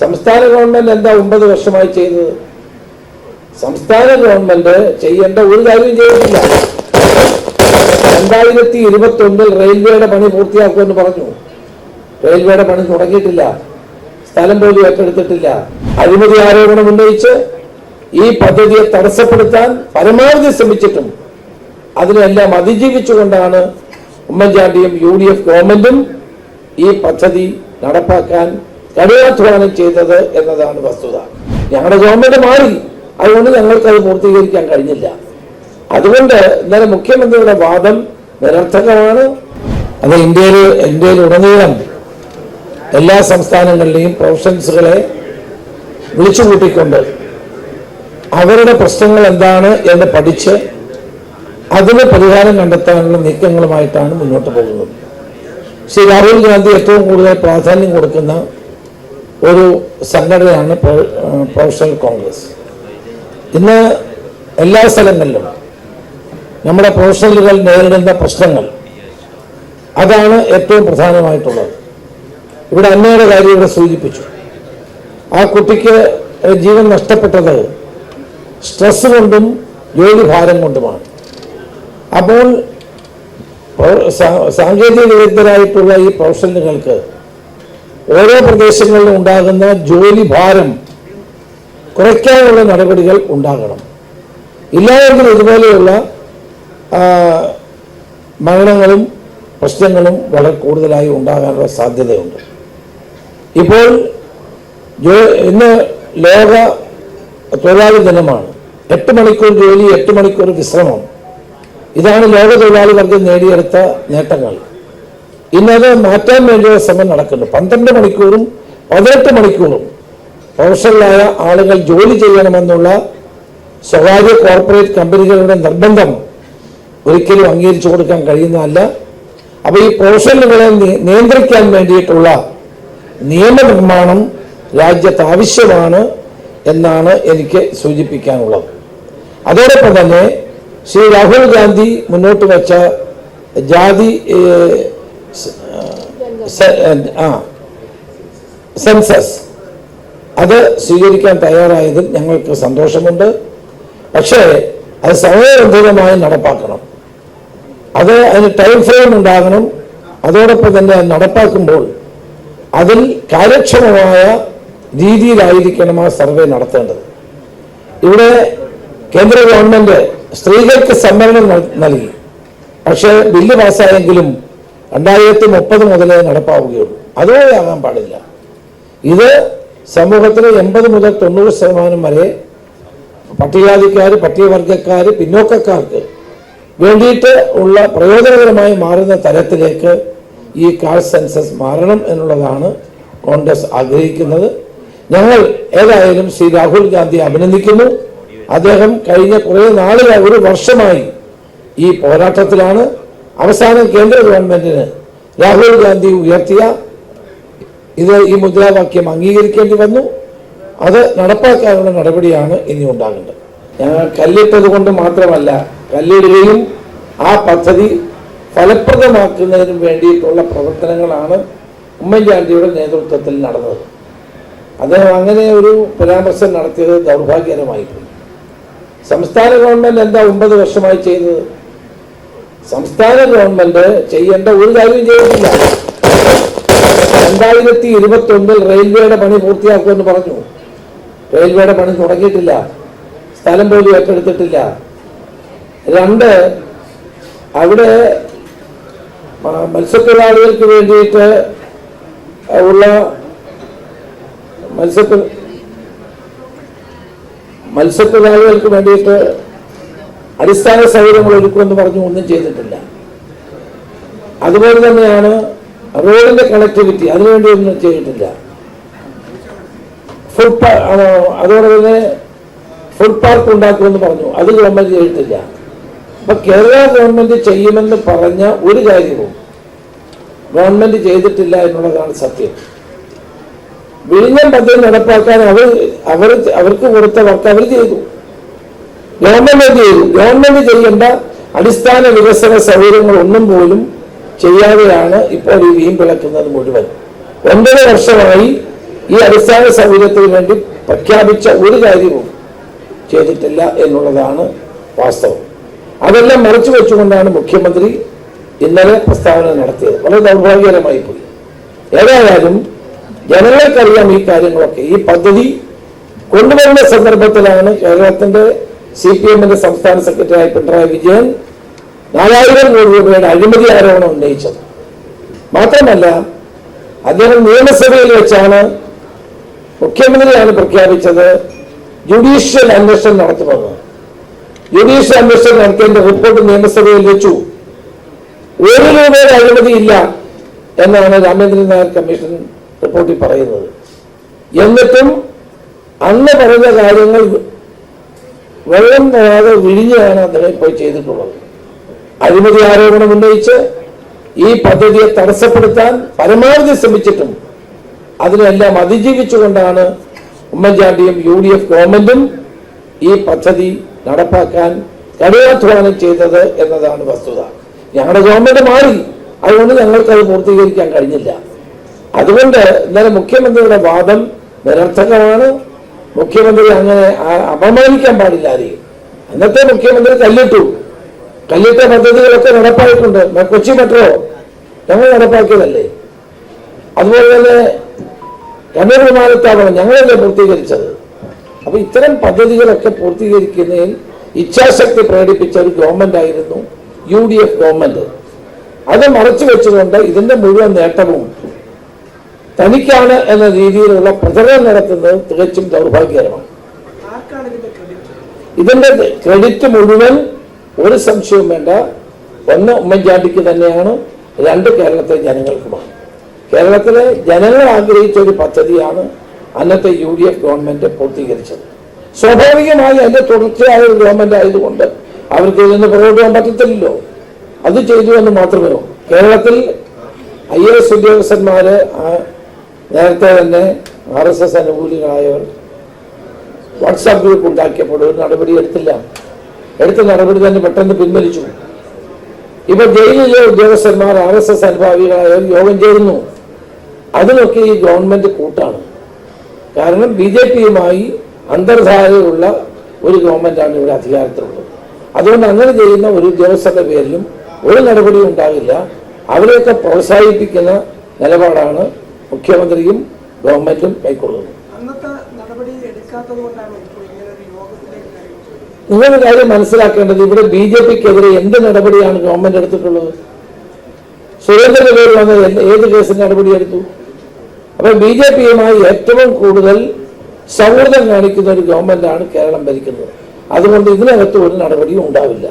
സംസ്ഥാന ഗവൺമെന്റ് എന്താ ഒമ്പത് വർഷമായി ചെയ്തത്? സംസ്ഥാന ഗവൺമെന്റ് ചെയ്യേണ്ട ഒരു കാര്യം ചെയ്തിട്ടില്ല. രണ്ടായിരത്തി ഇരുപത്തി ഒന്നിൽ റെയിൽവേയുടെ പണി പൂർത്തിയാക്കുമെന്ന് പറഞ്ഞു. റെയിൽവേയുടെ പണി തുടങ്ങിയിട്ടില്ല. സ്ഥലം പോലും ഏറ്റെടുത്തിട്ടില്ല. അഴിമതി ആരോപണം ഉന്നയിച്ച് ഈ പദ്ധതിയെ തടസ്സപ്പെടുത്താൻ പരമാവധി ശ്രമിച്ചിട്ടും അതിനെല്ലാം അതിജീവിച്ചുകൊണ്ടാണ് ഉമ്മൻചാണ്ടിയും യു ഡി എഫ് ഗവൺമെന്റും ഈ പദ്ധതി നടപ്പാക്കാൻ കഠിനാധ്വാനം ചെയ്തത് എന്നതാണ് വസ്തുത. ഞങ്ങളുടെ ഗവൺമെന്റ് മാറി. അതുകൊണ്ട് ഞങ്ങൾക്ക് അത് പൂർത്തീകരിക്കാൻ കഴിഞ്ഞില്ല. അതുകൊണ്ട് ഇന്നലെ മുഖ്യമന്ത്രിയുടെ വാദം നിരർത്ഥകമാണ്. അത് ഇന്ത്യയിൽ ഇന്ത്യയിൽ ഉടനീളം എല്ലാ സംസ്ഥാനങ്ങളിലെയും പ്രൊഫഷൻസുകളെ വിളിച്ചുകൂട്ടിക്കൊണ്ട് അവരുടെ പ്രശ്നങ്ങൾ എന്താണ് എന്ന് പഠിച്ച് അതിന് പരിഹാരം കണ്ടെത്താനുള്ള നീക്കങ്ങളുമായിട്ടാണ് മുന്നോട്ട് പോകുന്നത്. ശ്രീ രാഹുൽ ഗാന്ധി ഏറ്റവും കൂടുതൽ പ്രാധാന്യം കൊടുക്കുന്ന ഒരു സംഘടനയാണ് പ്രൊഫഷണൽ കോൺഗ്രസ്. ഇന്ന് എല്ലാ സ്ഥലങ്ങളിലും നമ്മുടെ പ്രൊഫഷണലുകൾ നേരിടുന്ന പ്രശ്നങ്ങൾ അതാണ് ഏറ്റവും പ്രധാനമായിട്ടുള്ളത്. ഇവിടെ അമ്മയുടെ കാര്യം ഇവിടെ സൂചിപ്പിച്ചു. ആ കുട്ടിക്ക് ജീവൻ നഷ്ടപ്പെട്ടത് സ്ട്രെസ് കൊണ്ടും ജോലി ഭാരം കൊണ്ടുമാണ്. അപ്പോൾ സാങ്കേതിക വിദഗ്ധരായിട്ടുള്ള ഈ പ്രൊഫഷണലുകൾക്ക് ഓരോ പ്രദേശങ്ങളിലും ഉണ്ടാകുന്ന ജോലി ഭാരം കുറയ്ക്കാനുള്ള നടപടികൾ ഉണ്ടാകണം. ഇല്ലായെങ്കിൽ ഇതുപോലെയുള്ള മരണങ്ങളും പ്രശ്നങ്ങളും വളരെ കൂടുതലായി ഉണ്ടാകാനുള്ള സാധ്യതയുണ്ട്. ഇപ്പോൾ ഇന്ന് ലോക തൊഴിലാളി ദിനമാണ്. എട്ട് മണിക്കൂർ ജോലി എട്ട് മണിക്കൂർ വിശ്രമം. ഇതാണ് ലോക തൊഴിലാളി വർഗം നേടിയെടുത്ത നേട്ടങ്ങൾ. ഇന്നത് മാറ്റാൻ വേണ്ടിയുള്ള ശ്രമം നടക്കുന്നു പന്ത്രണ്ട് മണിക്കൂറും പതിനെട്ട് മണിക്കൂറും പ്രൊഫഷണലായ ആളുകൾ ജോലി ചെയ്യണമെന്നുള്ള സ്വകാര്യ കോർപ്പറേറ്റ് കമ്പനികളുടെ നിർബന്ധം ഒരിക്കലും അംഗീകരിച്ചു കൊടുക്കാൻ കഴിയുന്നതല്ല. അപ്പോൾ ഈ പ്രൊഫഷണലുകളെ നിയന്ത്രിക്കാൻ വേണ്ടിയിട്ടുള്ള നിയമനിർമ്മാണം രാജ്യത്ത് ആവശ്യമാണ് എന്നാണ് എനിക്ക് സൂചിപ്പിക്കാനുള്ളത്. അതോടൊപ്പം തന്നെ ശ്രീ രാഹുൽ ഗാന്ധി മുന്നോട്ട് വെച്ച ജാതി സെൻസസ് അത് സ്വീകരിക്കാൻ തയ്യാറായതിൽ ഞങ്ങൾക്ക് സന്തോഷമുണ്ട്. പക്ഷേ അത് സമയബന്ധിതമായി നടപ്പാക്കണം. അത് അതിന് ടൈം ഫ്രെയിം ഉണ്ടാകണം. അതോടൊപ്പം തന്നെ നടപ്പാക്കുമ്പോൾ അതിൽ കാര്യക്ഷമമായ രീതിയിലായിരിക്കണം ആ സർവേ നടത്തേണ്ടത്. ഇവിടെ കേന്ദ്ര ഗവൺമെന്റ് സ്ത്രീകൾക്ക് സംവരണം നൽകി. പക്ഷേ ബില്ല് പാസ്സായെങ്കിലും രണ്ടായിരത്തി മുപ്പത് മുതലേ നടപ്പാവുകയുള്ളൂ. അതുവരെ ആകാൻ പാടില്ല. ഇത് സമൂഹത്തിലെ എൺപത് മുതൽ തൊണ്ണൂറ് ശതമാനം വരെ പട്ടികജാതിക്കാർ പട്ടികവർഗക്കാർ പിന്നോക്കക്കാർക്ക് വേണ്ടിയിട്ട് ഉള്ള പ്രയോജനകരമായി മാറുന്ന തരത്തിലേക്ക് ഈ കാൾ സെൻസസ് മാറണം എന്നുള്ളതാണ് കോൺഗ്രസ് ആഗ്രഹിക്കുന്നത്. ഞങ്ങൾ ഏതായാലും ശ്രീ രാഹുൽ ഗാന്ധിയെ അഭിനന്ദിക്കുന്നു. അദ്ദേഹം കഴിഞ്ഞ കുറേ നാളുകൾ ഒരു വർഷമായി ഈ പോരാട്ടത്തിലാണ്. അവസാനം കേന്ദ്ര ഗവൺമെന്റിന് രാഹുൽ ഗാന്ധി ഉയർത്തിയ ഇത് ഈ മുദ്രാവാക്യം അംഗീകരിക്കേണ്ടി വന്നു. അത് നടപ്പാക്കാനുള്ള നടപടിയാണ് ഇനി ഉണ്ടാകേണ്ടത്. ഞങ്ങൾ കല്ലിട്ടത് കൊണ്ട് മാത്രമല്ല കല്ലിടുകയും ആ പദ്ധതി ഫലപ്രദമാക്കുന്നതിനും വേണ്ടിയിട്ടുള്ള പ്രവർത്തനങ്ങളാണ് ഉമ്മൻചാണ്ടിയുടെ നേതൃത്വത്തിൽ നടന്നത്. അദ്ദേഹം അങ്ങനെ ഒരു പരാമർശം നടത്തിയത് ദൗർഭാഗ്യകരമായിട്ടുണ്ട് സംസ്ഥാന ഗവൺമെന്റ് എന്താ ഒമ്പത് വർഷമായി ചെയ്തത്? സംസ്ഥാന ഗവൺമെന്റ് ചെയ്യേണ്ട ഒരു കാര്യം ചെയ്തിട്ടില്ല. രണ്ടായിരത്തി ഇരുപത്തി ഒന്നിൽ റെയിൽവേയുടെ പണി പൂർത്തിയാക്കുമെന്ന് പറഞ്ഞു. റെയിൽവേയുടെ പണി തുടങ്ങിയിട്ടില്ല. സ്ഥലം പോലും ഏറ്റെടുത്തിട്ടില്ല. രണ്ട് അവിടെ മത്സ്യത്തൊഴിലാളികൾക്ക് വേണ്ടിയിട്ട് ഉള്ള മത്സ്യത്തൊ മത്സ്യത്തൊഴിലാളികൾക്ക് വേണ്ടിയിട്ട് അടിസ്ഥാന സൗകര്യങ്ങൾ ഒരുക്കുമെന്ന് പറഞ്ഞു ഒന്നും ചെയ്തിട്ടില്ല. അതുപോലെ തന്നെയാണ് റോഡിന്റെ കണക്ടിവിറ്റി അതിനുവേണ്ടി ഒന്നും ചെയ്തിട്ടില്ല. അതുപോലെ തന്നെ ഫുഡ് പാർക്ക് ഉണ്ടാക്കുമെന്ന് പറഞ്ഞു. അത് ഗവൺമെന്റ് ചെയ്തിട്ടില്ല. അപ്പൊ കേരള ഗവൺമെന്റ് ചെയ്യുമെന്ന് പറഞ്ഞ ഒരു കാര്യവും ഗവൺമെന്റ് ചെയ്തിട്ടില്ല എന്നുള്ളതാണ് സത്യം. വിഴിഞ്ഞം പദ്ധതി നടപ്പാക്കാൻ അവർ അവർ അവർക്ക് കൊടുത്ത വർക്ക് അവർ ചെയ്തു. ഗവൺമെന്റ് ഗവൺമെന്റ് ചെയ്യേണ്ട അടിസ്ഥാന വികസന സൗകര്യങ്ങൾ ഒന്നും പോലും ചെയ്യാതെയാണ് ഇപ്പോൾ ഈ വീമ്പിളക്കുന്നത് മുഴുവൻ. ഒൻപത് വർഷമായി ഈ അടിസ്ഥാന സൗകര്യത്തിന് വേണ്ടി പ്രഖ്യാപിച്ച ഒരു കാര്യവും ചെയ്തിട്ടില്ല എന്നുള്ളതാണ് വാസ്തവം. അതെല്ലാം മറച്ചു വെച്ചുകൊണ്ടാണ് മുഖ്യമന്ത്രി ഇന്നലെ പ്രസ്താവന നടത്തിയത്. വളരെ ദൗർഭാഗ്യകരമായി പോയി. ഏതായാലും ജനങ്ങൾക്കറിയാം ഈ കാര്യങ്ങളൊക്കെ. ഈ പദ്ധതി കൊണ്ടുവരുന്ന സന്ദർഭത്തിലാണ് കേരളത്തിന്റെ സി പി എമ്മിന്റെ സംസ്ഥാന സെക്രട്ടറിയായ പിണറായി വിജയൻ നാലായിരം കോടി രൂപയുടെ അഴിമതി ആരോപണം ഉന്നയിച്ചത്. മാത്രമല്ല അദ്ദേഹം നിയമസഭയിൽ വെച്ചാണ് മുഖ്യമന്ത്രിയാണ് പ്രഖ്യാപിച്ചത് ജുഡീഷ്യൽ അന്വേഷണം നടത്തുമെന്ന് ജുഡീഷ്യൽ അന്വേഷണം നടത്തിയതിന്റെ റിപ്പോർട്ട് നിയമസഭയിൽ വെച്ചു. ഒരു രൂപയുടെ അഴിമതി ഇല്ല എന്നാണ് രാമേന്ദ്രൻ നായർ കമ്മീഷൻ റിപ്പോർട്ടിൽ പറയുന്നത്. എന്നിട്ടും അന്ന് പറഞ്ഞ കാര്യങ്ങൾ വെള്ളം നേരെ വിഴിഞ്ഞാണ് അദ്ദേഹം ഇപ്പോൾ ചെയ്തിട്ടുള്ളത്. അഴിമതി ആരോപണം ഉന്നയിച്ച് ഈ പദ്ധതിയെ തടസ്സപ്പെടുത്താൻ പരമാവധി ശ്രമിച്ചിട്ടും അതിനെല്ലാം അതിജീവിച്ചുകൊണ്ടാണ് ഉമ്മൻചാണ്ടിയും യു ഡി എഫ് ഗവൺമെന്റും ഈ പദ്ധതി നടപ്പാക്കാൻ കഠിനാധ്വാനം ചെയ്തത് എന്നതാണ് വസ്തുത. ഞങ്ങളുടെ ഗവൺമെന്റ് മാറി. അതുകൊണ്ട് ഞങ്ങൾക്ക് അത് പൂർത്തീകരിക്കാൻ കഴിഞ്ഞില്ല. അതുകൊണ്ട് ഇന്നലെ മുഖ്യമന്ത്രിയുടെ വാദം നിരർത്ഥകമാണ്. മുഖ്യമന്ത്രി അങ്ങനെ അപമാനിക്കാൻ പാടില്ല ആരെയും. അന്നത്തെ മുഖ്യമന്ത്രി കല്ലിട്ടു. കല്ലിട്ട പദ്ധതികളൊക്കെ നടപ്പായിട്ടുണ്ട്. കൊച്ചി മെട്രോ ഞങ്ങൾ നടപ്പാക്കിയതല്ലേ? അതുപോലെ തന്നെ കണ്ണൂർ വിമാനത്താവളം ഞങ്ങളല്ലേ പൂർത്തീകരിച്ചത്. അപ്പൊ ഇത്തരം പദ്ധതികളൊക്കെ പൂർത്തീകരിക്കുന്നതിൽ ഇച്ഛാശക്തി പ്രകടിപ്പിച്ച ഒരു ഗവൺമെന്റ് ആയിരുന്നു യു ഡി എഫ് ഗവൺമെന്റ്. അത് മറച്ചു വെച്ചുകൊണ്ട് ഇതിന്റെ മുഴുവൻ നേട്ടവും തനിക്കാണ് എന്ന രീതിയിലുള്ള പ്രചരണം നടത്തുന്നത് തികച്ചും ദൗർഭാഗ്യകരമാണ്. ഇതിന്റെ ക്രെഡിറ്റ് മുഴുവൻ ഒരു സംശയവും വേണ്ട. ഒന്ന് ഉമ്മൻചാണ്ടിക്ക് തന്നെയാണ് രണ്ട് കേരളത്തിലെ ജനങ്ങൾക്കുമാണ്. കേരളത്തിലെ ജനങ്ങൾ ആഗ്രഹിച്ച ഒരു പദ്ധതിയാണ് അന്നത്തെ യു ഡി എഫ് ഗവൺമെന്റ് പൂർത്തീകരിച്ചത്. സ്വാഭാവികമായി അതിന്റെ തുടർച്ചയായ ഒരു ഗവൺമെന്റ് ആയതുകൊണ്ട് അവർക്ക് ഇതിന് പുറകോട്ട് പോകാൻ പറ്റത്തില്ലല്ലോ. അത് ചെയ്തു എന്ന് മാത്രമേ കേരളത്തിൽ ഐ എ എസ് ഉദ്യോഗസ്ഥന്മാര് നേരത്തെ തന്നെ ആർ എസ് എസ് അനുകൂലികളായവർ വാട്സാപ്പ് ഗ്രൂപ്പ് ഉണ്ടാക്കിയപ്പോൾ ഒരു നടപടി എടുത്തില്ല. എടുത്ത നടപടി തന്നെ പെട്ടെന്ന് പിൻവലിച്ചു. ഇപ്പൊ ജയിലിലെ ഉദ്യോഗസ്ഥന്മാർ ആർ എസ് എസ് അനുഭാവികളായവർ യോഗം ചേരുന്നു. അതിനൊക്കെ ഈ ഗവൺമെന്റ് കൂട്ടാണ്. കാരണം ബി ജെ പിയുമായി അന്തർധാരയുള്ള ഒരു ഗവൺമെന്റാണ് ഇവിടെ അധികാരത്തിലുള്ളത്. അതുകൊണ്ട് അങ്ങനെ ചെയ്യുന്ന ഒരു ഉദ്യോഗസ്ഥരുടെ പേരിലും ഒരു നടപടിയും ഉണ്ടാകില്ല അവരെയൊക്കെ പ്രോത്സാഹിപ്പിക്കുന്ന നിലപാടാണ് മുഖ്യമന്ത്രിയും ഗവൺമെന്റും കൈക്കൊള്ളുന്നു. നിങ്ങളുടെ കാര്യം മനസ്സിലാക്കേണ്ടത് ഇവിടെ ബി ജെ പിക്കെതിരെ എന്ത് നടപടിയാണ് ഗവൺമെന്റ് എടുത്തിട്ടുള്ളത്? സുരേന്ദ്രന്റെ പേര് വന്നത് ഏത് കേസിന് നടപടി എടുത്തു? അപ്പൊ ബി ജെ പിയുമായി ഏറ്റവും കൂടുതൽ സൗഹൃദം കാണിക്കുന്ന ഒരു ഗവൺമെന്റാണ് കേരളം ഭരിക്കുന്നത്. അതുകൊണ്ട് ഇതിനകത്ത് ഒരു നടപടിയും ഉണ്ടാവില്ല.